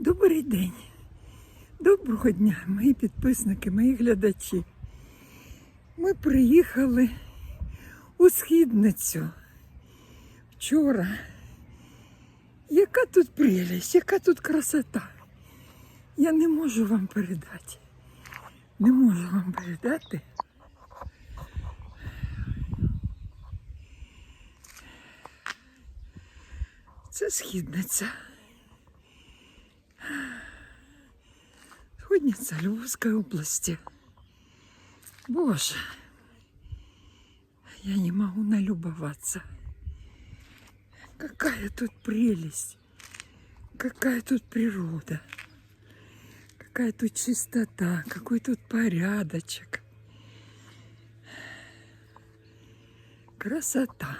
Добрий день. Доброго дня, мої підписники, мої глядачі. Ми приїхали у східницю вчора. Яка тут прелість, яка тут красота. Я не можу вам передати. Не можу вам передати. Це східниця. Сходница Львовской области. Боже, я не могу налюбоваться. Какая тут прелесть. Какая тут природа. Какая тут чистота. Какой тут порядочек. Красота.